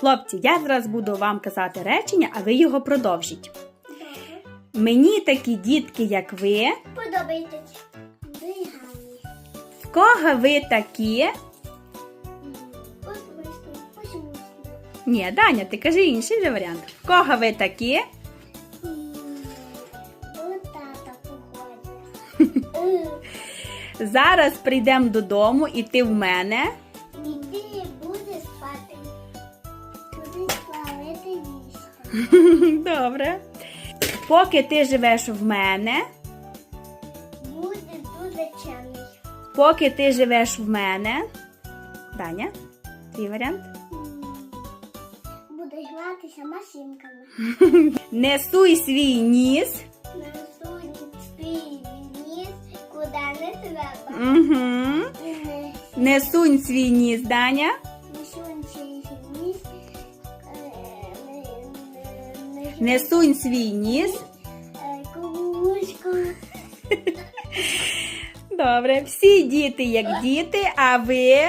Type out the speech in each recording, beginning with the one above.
Хлопці, я зараз буду вам казати речення, а ви його продовжіть. Мені такі дітки, як ви, Подобається. В кого ви такі? Ні, Даня, ти кажи інший вже варіант. В кого ви такі? Тата. Зараз прийдемо додому і ти в мене. Добре. Поки ти живеш в мене, Буде дуже чемний. поки ти живеш в мене. Даня, твій варіант. Буде гратися машинками. Несуй свій ніс. Несуть свій ніс, куди не треба. Угу. І не Не сунь свій ніс, Даня. несуть свій не- сунь свій ніс. Добре. Всі діти як діти, а ви. А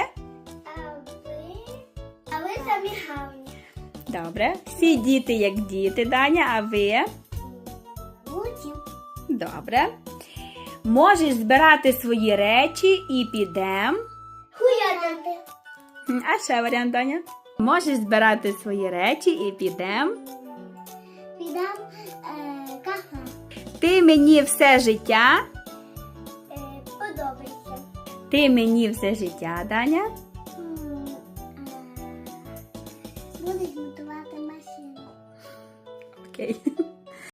ви? А ви самі гарні. Добре. Всі діти як діти, Даня, а ви. Добре. Можеш збирати свої речі і підем. хуянути. А ще варіант, Даня. Можеш збирати свої речі і підем. Підам е, кафе. Ти мені все життя. Е, подобається. Ти мені все життя, Даня. М, е, Будеш готувати машину. Окей.